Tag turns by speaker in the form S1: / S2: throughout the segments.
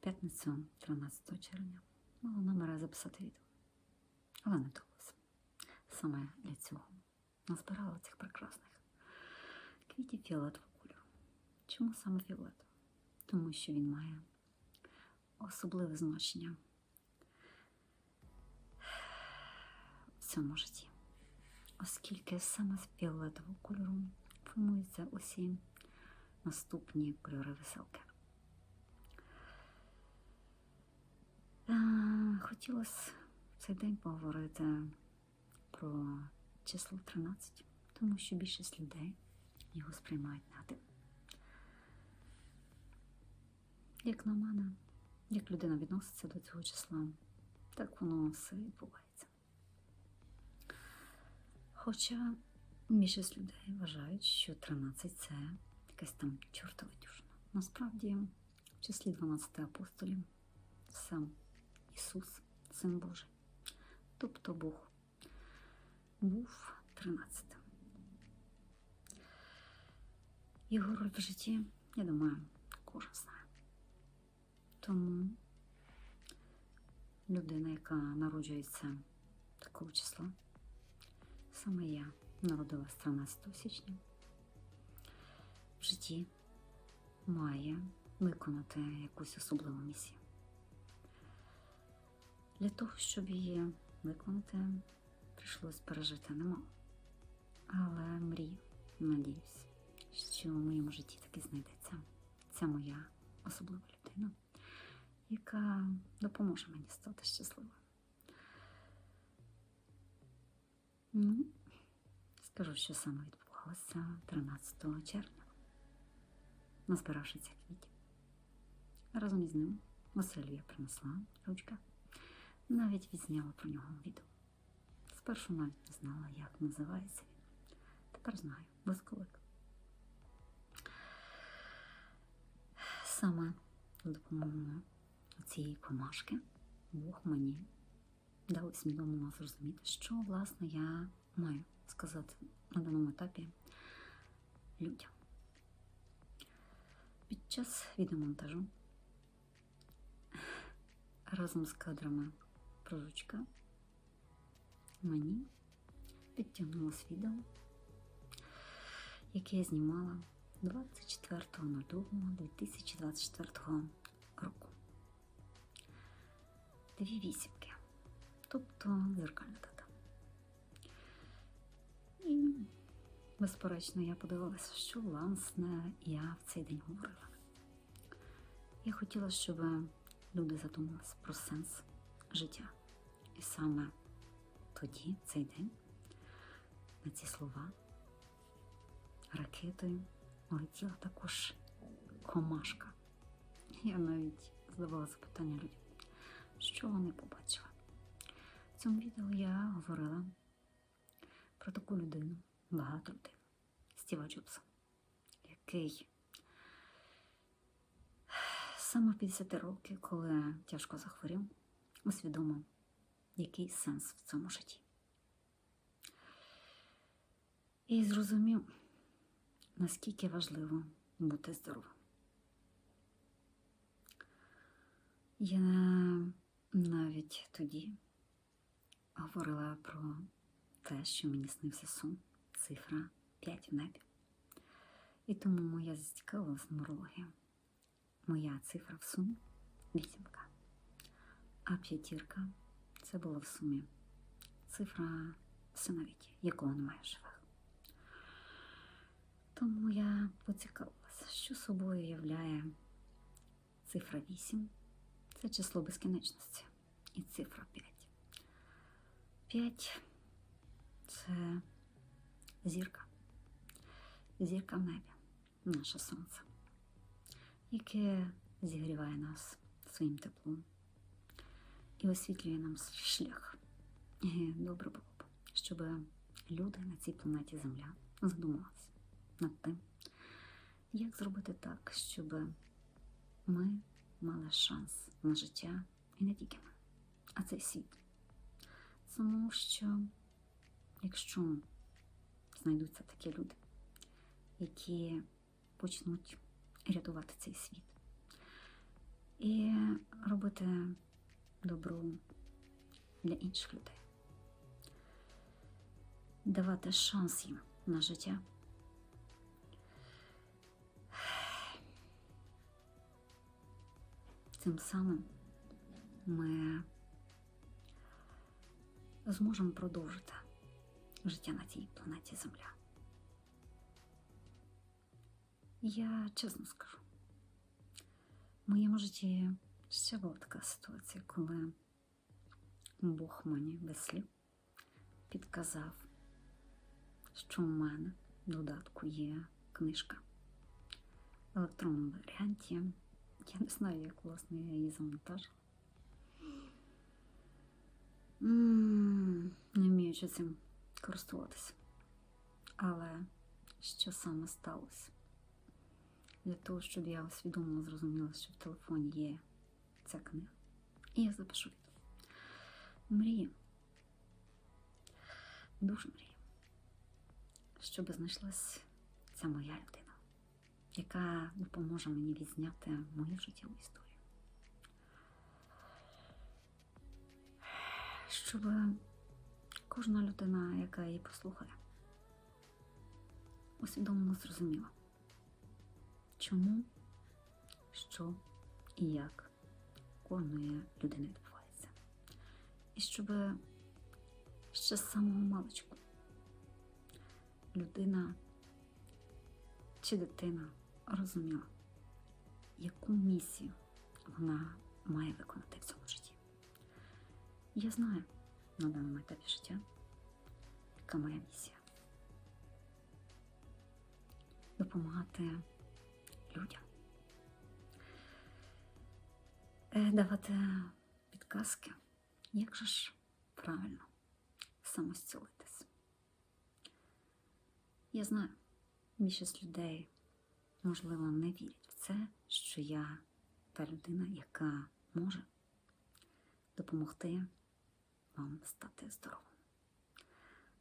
S1: п'ятницю 13 червня мала наміра записати відео. Але не вдалося. Саме для цього назбирала цих прекрасних квітів фіолетового кольору. Чому саме фіолетовий? Тому що він має особливе значення в цьому житті. Оскільки саме з фіолетового кольору формуються усі наступні кольори веселки. Хотілося в цей день поговорити про число 13, тому що більшість людей його сприймають негативно. Як на мене, як людина відноситься до цього числа, так воно все відбувається. Хоча більшість людей вважають, що 13 це якась там чортова дюжина. Насправді, в числі 12 апостолів сам Ісус, Син Божий, тобто Бог, був 13. Його роль в житті, я думаю, кожен знає. Тому людина, яка народжується такого числа, саме я народилась 13 січня, в житті має виконати якусь особливу місію. Для того, щоб її виконати, прийшлось пережити немало. Але мрію, надіюсь, що в моєму житті таки знайдеться ця моя особлива людина, яка допоможе мені стати щасливою. Ну, скажу, що саме відбувалося 13 червня, назбиравши цих квітів. Разом із ним Василю я принесла ручка, навіть відзняла про нього відео. Спершу навіть не знала, як називається він. Тепер знаю, блисковик. Саме з допомогою цієї комашки Бог мені дав усвідомлено зрозуміти, що власне я маю сказати на даному етапі людям. Під час відеомонтажу разом з кадрами про жучка мені підтягнулось відео, яке я знімала 24.02.2024 року. Дві вісімки, тобто зеркальна дата. І, безперечно, я подивилася, що власне я в цей день говорила. Я хотіла, щоб люди задумалися про сенс життя. І саме тоді, цей день, на ці слова ракетою летіла також комашка. Я навіть задавала запитання людям, що вони побачили. В цьому відео я говорила про таку людину, багату людину, Стіва Джобса, який саме в 50 років, коли тяжко захворів, усвідомив, який сенс в цьому житті. І зрозумів, наскільки важливо бути здоровим. Я навіть тоді говорила про те, що мені снився сон, цифра 5 в небі. І тому я зацікавилася нумерологією. Моя цифра в сумі вісімка, а п'ятірка це була в сумі цифра синовіті, якого немає живих. Тому я поцікавилася, що собою являє цифра 8 це число безкінечності і цифра 5. 5 це зірка. Зірка в небі, наше сонце, яке зігріває нас своїм теплом і освітлює нам шлях. І добре було б, щоб люди на цій планеті Земля задумалися над тим, як зробити так, щоб ми мали шанс на життя і не тільки ми, а цей світ. Тому що, якщо знайдуться такі люди, які почнуть рятувати цей світ, і робити добро для інших людей, давати шанс їм на життя. Цим самим ми зможемо продовжити життя на цій планеті Земля. Я чесно скажу, в моєму житті ще була така ситуація, коли Бог мені без слів підказав, що у мене в додатку є книжка в електронному варіанті. Я не знаю, як власне я її завантажила. Не вміючи цим користуватися. Але що саме сталося? Для того, щоб я усвідомила, зрозуміла, що в телефоні є ця книга. І я запишу відео. Мрію. Дуже мрію. Щоб знайшлась ця моя людина, яка допоможе мені відзняти мою життєву історію. Щоб кожна людина, яка її послухає, усвідомлено зрозуміла, чому, що і як кожної людини відбувається. І щоб ще з самого маличку людина чи дитина розуміла, яку місію вона має виконати в цьому житті. Я знаю на даному етапі життя, яка моя місія. Допомагати людям. Давати підказки, як же ж правильно самозцілитись. Я знаю, більшість людей, можливо, не вірять в це, що я та людина, яка може допомогти вам стати здоровим.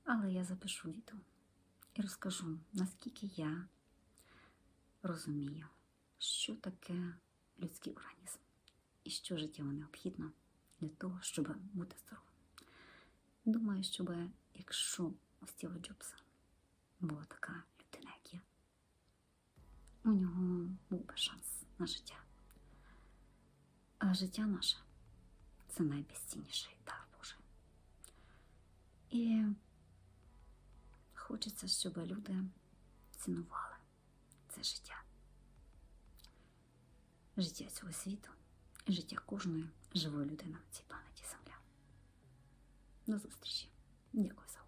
S1: Але я запишу відео і розкажу, наскільки я розумію, що таке людський організм і що життєво необхідно для того, щоб бути здоровим. Думаю, щоб якщо у Стіва Джобса була така людина, як я, у нього був би шанс на життя. А життя наше це найбезцінніший дар Божий. І хочеться, щоб люди цінували це життя. Життя цього світу життя кожної живої людини на цій планеті Земля. До зустрічі. Дякую за